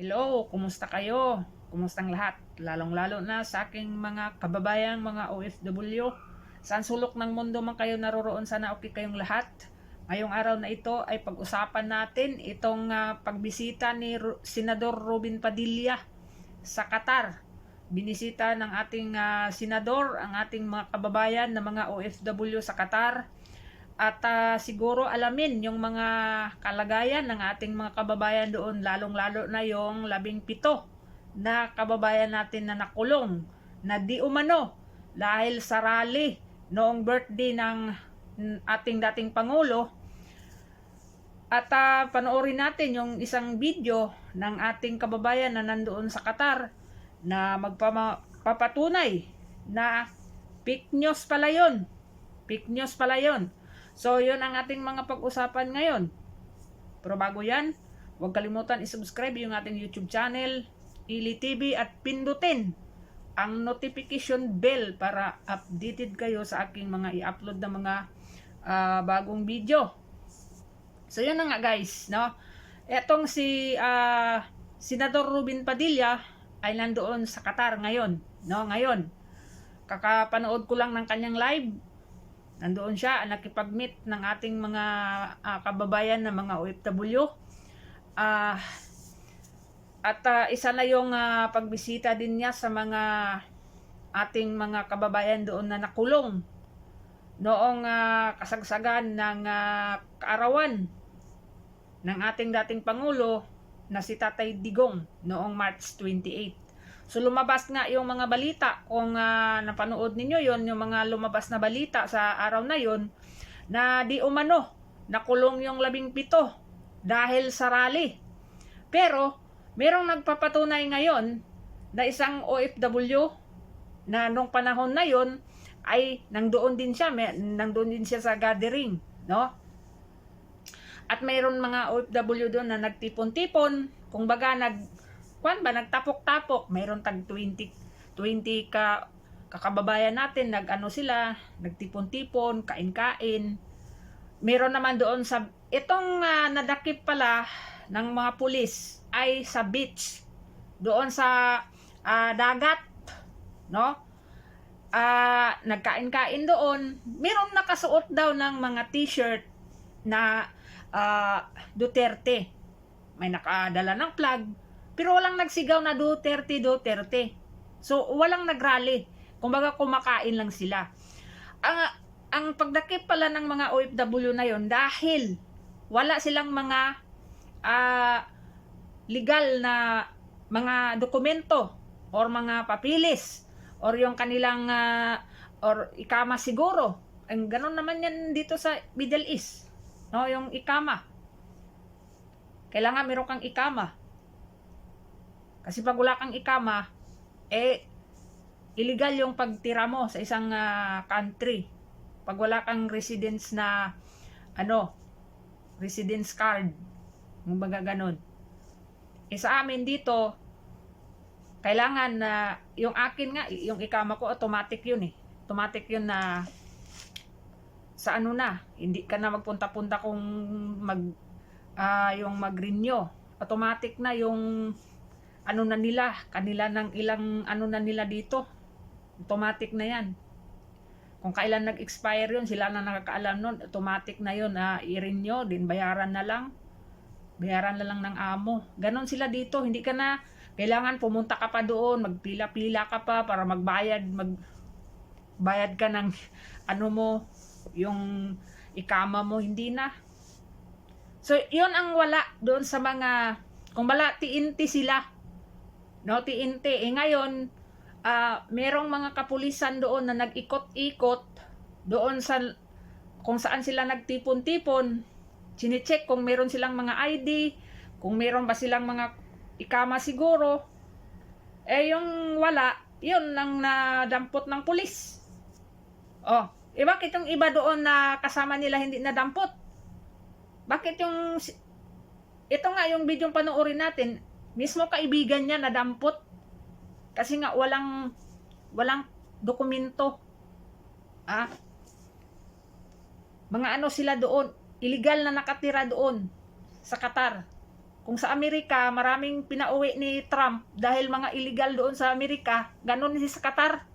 Hello, kumusta kayo? Kumustang lahat? Lalong-lalo na sa aking mga kababayang mga OFW. Saan sulok ng mundo man kayo naroroon, sana okay kayong lahat. Ngayong araw na ito ay pag-usapan natin itong ah, pagbisita ni Ru- Senador Robin Padilla sa Qatar. Binisita ng ating ah, senador ang ating mga kababayan na mga OFW sa Qatar at ah, siguro alamin yung mga kalagayan ng ating mga kababayan doon lalong-lalo na yung labing pito na kababayan natin na nakulong na di umano dahil sa rally noong birthday ng mm, ating dating Pangulo at ah, panoorin natin yung isang video ng ating kababayan na nandoon sa Qatar na magpapatunay na fake news pala yun. Fake news pala yun. So, yun ang ating mga pag-usapan ngayon. Pero bago yan, huwag kalimutan i-subscribe yung ating YouTube channel, Ili TV at pindutin ang notification bell para updated kayo sa aking mga i-upload na mga ah, bagong video. So, yun na nga guys, no? Etong si ah, Senador Rubin Padilla ay nandoon sa Qatar ngayon, no? Ngayon. Kakapanood ko lang ng kanyang live nandoon siya nakipag-meet ng ating mga ah, kababayan na mga OFW. Ah at ah, isa na yung ah, pagbisita din niya sa mga ating mga kababayan doon na nakulong noong ah, kasagsagan ng ah, kaarawan ng ating dating Pangulo na si Tatay Digong noong March 28. So lumabas nga yung mga balita kung ah, napanood ninyo yon yung mga lumabas na balita sa araw na yon na di umano nakulong yung labing pito dahil sa rally. Pero merong nagpapatunay ngayon na isang OFW na nung panahon na yon ay nangdoon din siya, may, nangdoon din siya sa gathering, no? At mayroon mga OFW doon na nagtipon-tipon, kung baga nag kwan ba nagtapok-tapok, mayroon tag 20 20 ka kakababayan natin nag-ano sila, nagtipon-tipon, kain-kain. Meron naman doon sa itong ah, nadakip pala ng mga pulis ay sa beach. Doon sa ah, dagat no? Ah nagkain-kain doon. Meron nakasuot daw ng mga t-shirt na ah, Duterte. May nakadala ng flag pero walang nagsigaw na Duterte Duterte so walang nagrally kumbaga kumakain lang sila ang ang pagdakip pala ng mga OFW na yon dahil wala silang mga ah, legal na mga dokumento or mga papilis or yung kanilang ah, or ikama siguro. Ang ganun naman yan dito sa Middle East. No, yung ikama. Kailangan meron kang ikama. Kasi pag wala kang ikama, eh, illegal yung pagtira mo sa isang ah, country. Pag wala kang residence na, ano, residence card. Baga ganun. Eh sa amin dito, kailangan na, yung akin nga, yung ikama ko, automatic yun eh. Automatic yun na, sa ano na, hindi ka na magpunta-punta kung mag, ah, yung mag-renew. Automatic na yung, ano na nila, kanila ng ilang, ano na nila dito. Automatic na yan. Kung kailan nag-expire yun, sila na nakakaalam nun, automatic na yun, ah, i-renew, din bayaran na lang. Bayaran na lang ng amo. Ganon sila dito, hindi ka na, kailangan pumunta ka pa doon, magpila-pila ka pa para magbayad, mag, bayad ka ng, ano mo, yung ikama mo, hindi na. So, yun ang wala doon sa mga, kung wala, tiinti sila. No, tiinti. Eh ngayon, ah merong mga kapulisan doon na nag-ikot-ikot doon sa kung saan sila nagtipon-tipon. Chinecheck kung meron silang mga ID, kung meron ba silang mga ikama siguro. Eh yung wala, yun lang nadampot ng pulis. Oh, eh bakit yung iba doon na kasama nila hindi nadampot? Bakit yung ito nga yung video panoorin natin, mismo kaibigan niya nadampot kasi nga walang walang dokumento. Ah. Mga ano sila doon, illegal na nakatira doon sa Qatar. kung sa Amerika, maraming pinauwi ni Trump dahil mga illegal doon sa Amerika, ganun din sa Qatar.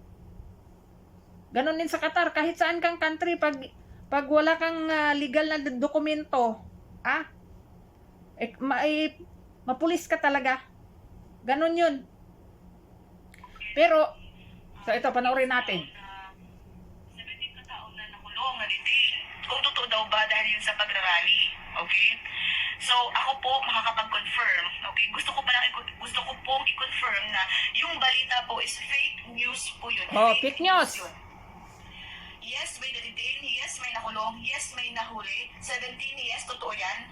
Ganun din sa Qatar. Kahit saan kang country, pag, pag wala kang ah, legal na dokumento, ah, eh, ma, eh, mapulis ka talaga. Ganun yun. Pero, so ito, panoorin natin. 17 kataong na nakulong na detain. Kung totoo daw ba dahil yun sa pagrarally. Okay? So, ako po makakapag-confirm. Okay? Gusto ko palang gusto ko pong i-confirm na yung balita po is fake news po yun. Oh, fake news. yun. Yes, may na-detain. Yes, may nakulong. Yes, may nahuli. 17, yes, totoo yan.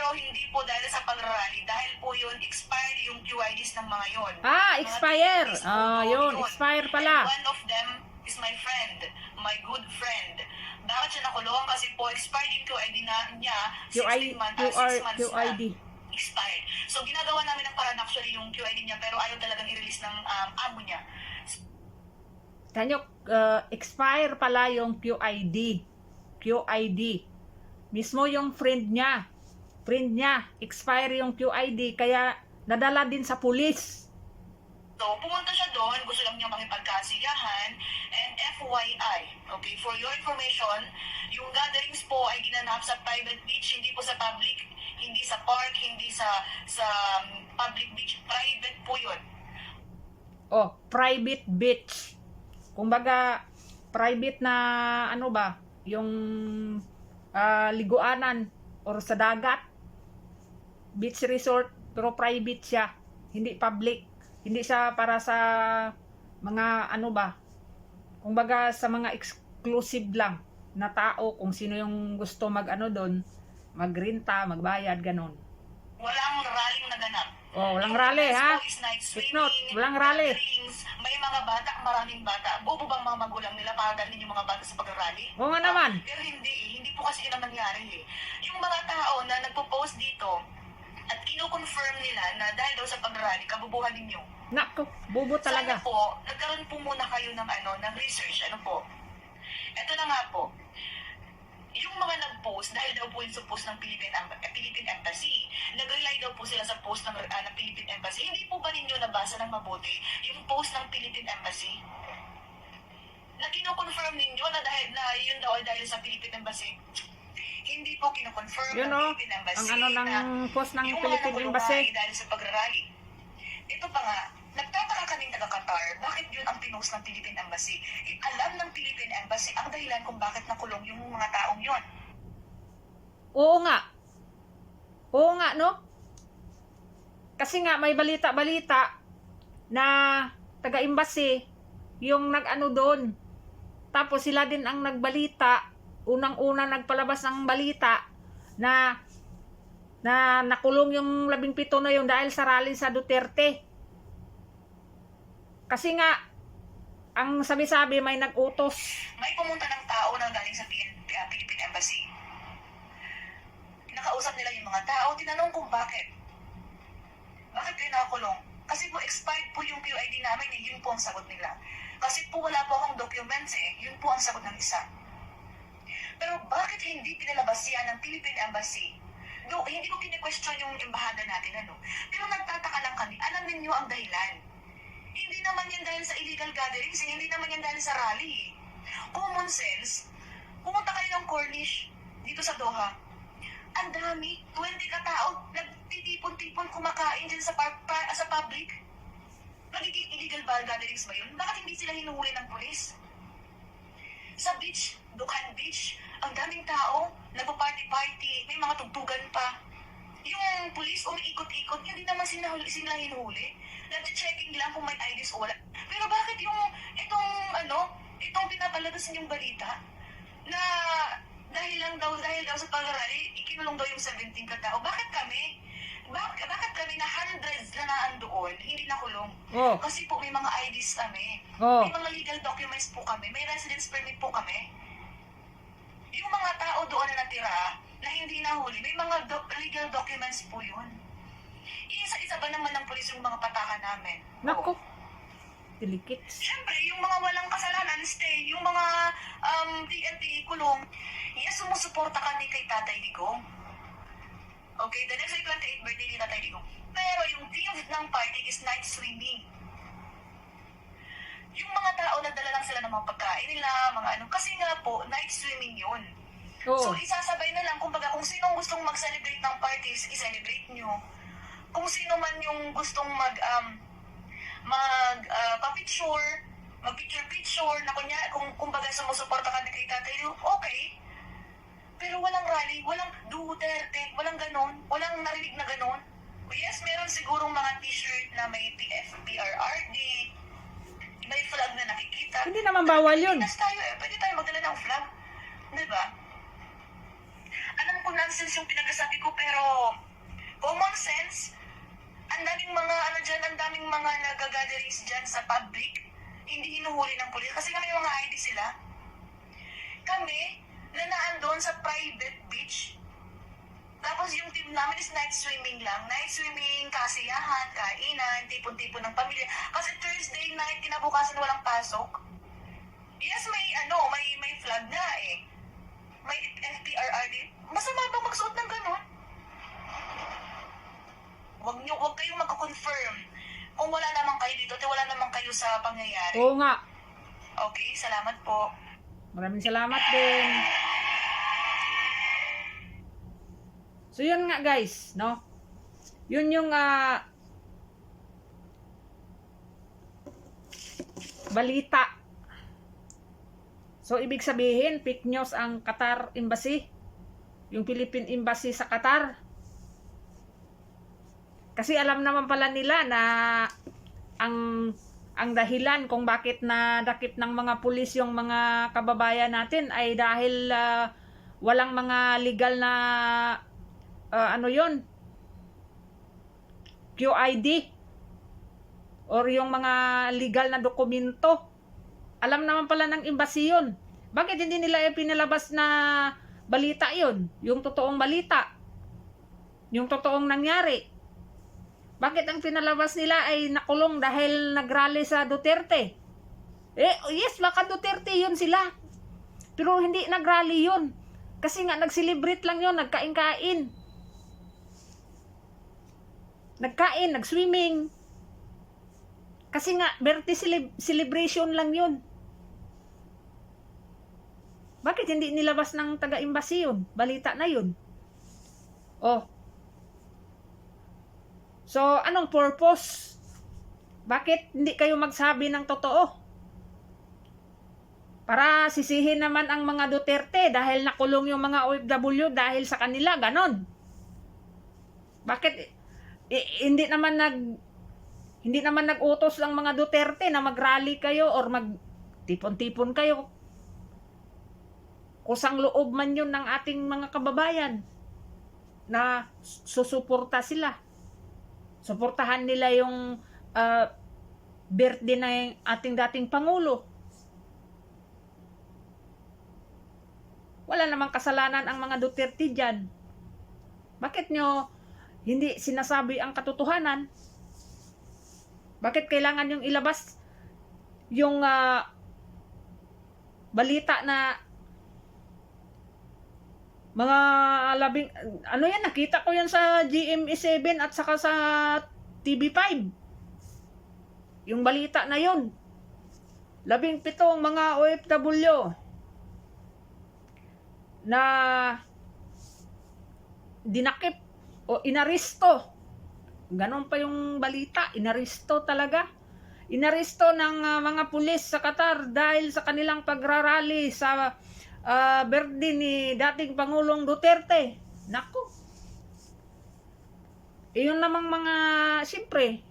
Pero hindi po dahil sa pagrarally. Dahil po yun, expired yung QIDs ng mga yun. Ah, Mga expire. Po Ah, daw yun, expire pala. And one of them is my friend, my good friend. Bakit siya nakulong? Kasi po expired yung QID na niya, 16 QI, months, ah, QR, six months QID. na expired. So ginagawa namin ng parang actually yung QID niya pero ayaw talagang i-release ng um, amo niya. Tanyo, uh, expire pala yung QID. QID. Mismo yung friend niya. Friend niya, expire yung QID. Kaya nadala din sa pulis. So, pumunta siya doon, gusto lang niya makipagkasiyahan, and FYI, okay, for your information, yung gatherings po ay ginanap sa private beach, hindi po sa public, hindi sa park, hindi sa sa um, public beach, private po yun. Oh, private beach. Kumbaga, private na ano ba, yung ah, liguanan or sa dagat. Beach resort, pero private siya. Hindi public. Hindi siya para sa mga ano ba, kumbaga sa mga exclusive lang na tao kung sino yung gusto mag ano doon, magrenta, magbayad, ganon. Walang rallying naganap. Oh, walang rally ha. swimming, note, walang rally. may mga bata, maraming bata. Bobo bang mga magulang nila pagadalhin yung mga bata sa pag-rally? Oo nga naman. Pero hindi eh. Hindi po kasi yun ang nangyari eh. Yung mga tao na nagpo-post dito at kino-confirm nila na dahil daw sa pag-rally, kabubuhan ninyo. Nako, bubo talaga. Sana po, nagkaroon po muna kayo ng ano, ng research. Ano po? Ito na nga po. Yung mga nag-post, dahil daw po yung sa post ng Philippine, eh, Philippine Embassy, nag-rely daw po sila sa post ng, ah, ng Philippine Embassy. Hindi po ba ninyo nabasa ng mabuti yung post ng Philippine Embassy? Na kino-confirm ninyo na dahil na yun daw ay dahil sa Philippine Embassy. Hindi po kino-confirm Yun ng oh, Philippine Embassy ang ano ng post ng yung mga Philippine nakulungan Embassy. ay dahil sa pagrarally. Ito pa nga, nagtataka kaming taga-Qatar, bakit yun ang pinost ng Philippine Embassy? Eh, alam ng Philippine Embassy ang dahilan kung bakit nakulong yung mga taong yun. Oo nga. Oo nga, no? Kasi nga, may balita-balita na taga-embassy yung nag-ano doon. Tapos sila din ang nagbalita, unang-una nagpalabas ng balita na na nakulong yung labing pito na yun dahil sa rally sa Duterte. Kasi nga, ang sabi-sabi may nag-utos. May pumunta ng tao na galing sa uh, Philippine Embassy. Nakausap nila yung mga tao, tinanong kung bakit. Bakit kayo nakakulong? Kasi po expired po yung QID namin eh, yun po ang sagot nila. Kasi po wala po akong documents eh, yun po ang sagot ng isa. Pero bakit hindi pinalabas yan ng Philippine Embassy? No, hindi ko kine-question yung embahada natin, ano. Pero nagtataka lang kami, alam ninyo ang dahilan. Hindi naman yan dahil sa illegal gatherings, eh. hindi naman yan dahil sa rally. eh. Common sense, pumunta kayo ng Cornish dito sa Doha. Ang dami, 20 katao, nagtitipon-tipon kumakain dyan sa, par- pa- sa public. Magiging illegal ba gatherings ba yun? Bakit hindi sila hinuhuli ng polis? Sa beach, Dukan Beach, ang daming tao, nagpa-party-party, may mga tugtugan pa. Yung police umiikot-ikot, hindi naman sila, sila hinuhuli. Nag-checking lang kung may IDs o wala. Pero bakit yung, itong, ano, itong pinapalabas ninyong balita, na dahil lang daw, dahil daw sa pag-arali, ikinulong daw yung 17 katao. Bakit kami? Bakit, bakit kami na hundreds na naan doon, hindi nakulong? Oh, Kasi po may mga IDs kami. oh. May mga legal documents po kami. May residence permit po kami. Yung mga tao doon na natira, na hindi nahuli, may mga doc- legal documents po yun. Isa-isa ba naman ng polis yung mga patakan namin? Nako. Delikit. Siyempre, yung mga walang kasalanan, stay. Yung mga um, TNT, kulong, yes, sumusuporta kami kay Tatay Digong. Okay, the next ay 28 birthday ni Tatay Digong. Pero yung theme ng party is night swimming. Yung mga tao nagdala lang sila ng mga pagkain nila, mga ano. Kasi nga po, night swimming yun. So, Oo. isasabay na lang, kumbaga, kung sino gustong mag-celebrate ng parties, i-celebrate nyo. Kung sino man yung gustong mag, um, mag, uh, pa-picture, mag-picture-picture, na kunya, kung, kumbaga, sumusuporta ka na kay tatay, okay. Pero walang rally, walang Duterte, walang ganon, walang narinig na ganon. Yes, meron sigurong mga t-shirt na may PFPRRD, may flag na nakikita. Hindi naman bawal yun. Pinas tayo eh. Pwede tayo magdala ng flag. Di ba? Alam ko nonsense yung pinagsasabi ko pero common sense. Ang daming mga ano dyan, ang daming mga nagagatherings dyan sa public. Hindi hinuhuli ng pulis kasi kami mga ID sila. Kami, nanaan doon sa private beach. Tapos yung team namin is night swimming lang. Night swimming, kasiyahan, kainan, tipon-tipon ng pamilya. Kasi Thursday night, kinabukasan walang pasok. Yes, may ano, may may flag na eh. May FPRRD. Masama bang magsuot ng ganun? Huwag niyo, huwag kayong magko-confirm. Kung wala naman kayo dito, at wala naman kayo sa pangyayari. Oo nga. Okay, salamat po. Maraming salamat din. So yun nga guys, no? Yun yung ah, balita. So ibig sabihin, fake news ang Qatar Embassy. Yung Philippine Embassy sa Qatar. Kasi alam naman pala nila na ang ang dahilan kung bakit na dakip ng mga pulis yung mga kababayan natin ay dahil ah, walang mga legal na ah, ano yon QID or yung mga legal na dokumento. Alam naman pala ng embassy yun. Bakit hindi nila yung pinalabas na balita yun? Yung totoong balita. Yung totoong nangyari. Bakit ang pinalabas nila ay nakulong dahil nagrally sa Duterte? Eh, yes, baka Duterte yun sila. Pero hindi nagrally yun. Kasi nga, nag-celebrate lang yun, nagkain-kain. Nagkain, nag-swimming. Kasi nga, birthday celeb- celebration lang yun. Bakit hindi nilabas ng taga-embassy yun? Balita na yun. Oh, So, anong purpose? Bakit hindi kayo magsabi ng totoo? Para sisihin naman ang mga Duterte dahil nakulong yung mga OFW dahil sa kanila, ganon. Bakit eh, hindi naman nag hindi naman nag-utos lang mga Duterte na mag-rally kayo or mag tipon-tipon kayo. Kusang loob man yun ng ating mga kababayan na susuporta sila suportahan nila yung uh, birthday na yung ating dating Pangulo. Wala namang kasalanan ang mga Duterte dyan. Bakit nyo hindi sinasabi ang katotohanan? Bakit kailangan yung ilabas yung uh, balita na mga labing, ano yan, nakita ko yan sa GMA7 at saka sa TV5. Yung balita na yon Labing pitong mga OFW na dinakip o inaristo. Ganon pa yung balita, inaristo talaga. Inaristo ng ah, mga pulis sa Qatar dahil sa kanilang pagrarally sa uh, ni dating Pangulong Duterte. Nako. Iyon namang mga, siyempre,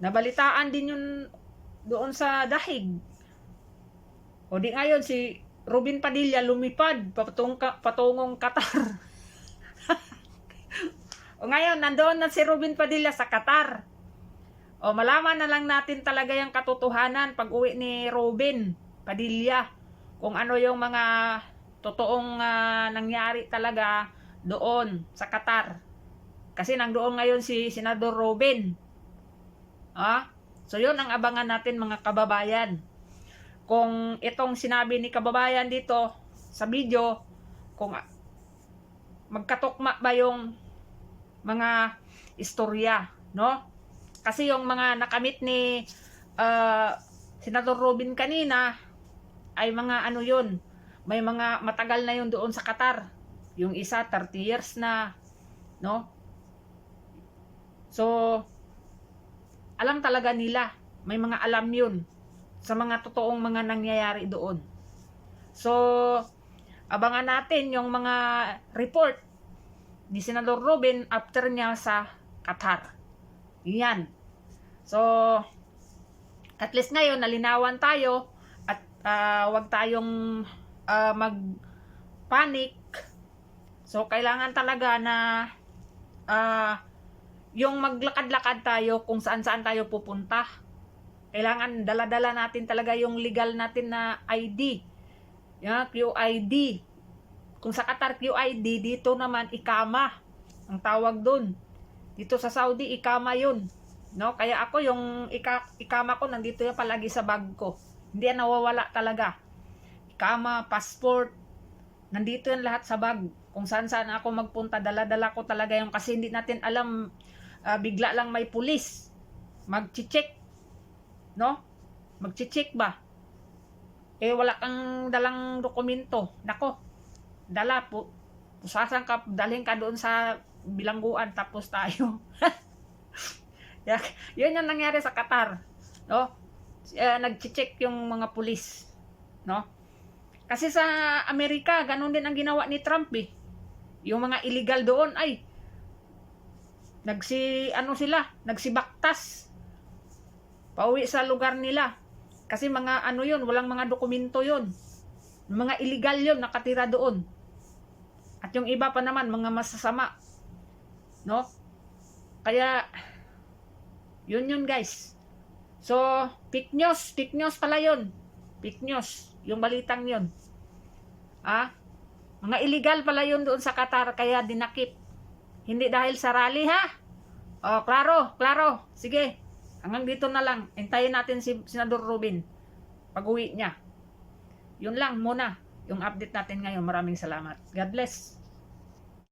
nabalitaan din yun doon sa dahig. O di ngayon si Robin Padilla lumipad patung, patungong Qatar. o ngayon, nandoon na si Robin Padilla sa Qatar. O malaman na lang natin talaga yung katotohanan pag uwi ni Robin Padilla kung ano yung mga totoong ah, nangyari talaga doon sa Qatar. Kasi nandoon ngayon si Senador Robin. Ah? So yun ang abangan natin mga kababayan. Kung itong sinabi ni kababayan dito sa video, kung magkatukma ba yung mga istorya, no? Kasi yung mga nakamit ni ah, Senator Robin kanina ay mga ano yun, may mga matagal na yun doon sa Qatar. Yung isa 30 years na, no? So, alam talaga nila, may mga alam yun sa mga totoong mga nangyayari doon. So, abangan natin yung mga report ni Senador Robin after niya sa Qatar. Yan. So, at least ngayon, nalinawan tayo at ah, wag tayong ah, mag-panic. So, kailangan talaga na ah, yung maglakad-lakad tayo kung saan-saan tayo pupunta. Kailangan dala-dala natin talaga yung legal natin na ID. Yeah, QID. Kung sa Qatar QID, dito naman ikama. Ang tawag dun. Dito sa Saudi, ikama yun. No? Kaya ako yung ika, ikama ko nandito yan palagi sa bag ko. Hindi yan nawawala talaga. Ikama, passport, nandito yan lahat sa bag. Kung saan saan ako magpunta, dala-dala ko talaga yung kasi hindi natin alam ah, bigla lang may pulis. Mag-check. No? Mag-check ba? Eh wala kang dalang dokumento. Nako. Dala po. Pusasan ka, dalhin ka doon sa bilangguan tapos tayo. Yun yung nangyari sa Qatar. No? Uh, nag-check yung mga pulis. No? Kasi sa Amerika, ganun din ang ginawa ni Trump eh. Yung mga illegal doon ay nagsi ano sila, nagsibaktas. Pauwi sa lugar nila. Kasi mga ano yun, walang mga dokumento yun. Mga illegal yun, nakatira doon. At yung iba pa naman, mga masasama. No? Kaya, yun yun guys. So, fake news, fake news pala yun. Fake news, yung balitang yun. Ah, mga illegal pala yun doon sa Qatar, kaya dinakip. Hindi dahil sa rally ha? Oh, klaro, klaro. Sige, hanggang dito na lang. Hintayin natin si Senador Rubin pag uwi niya. Yun lang muna yung update natin ngayon. Maraming salamat. God bless.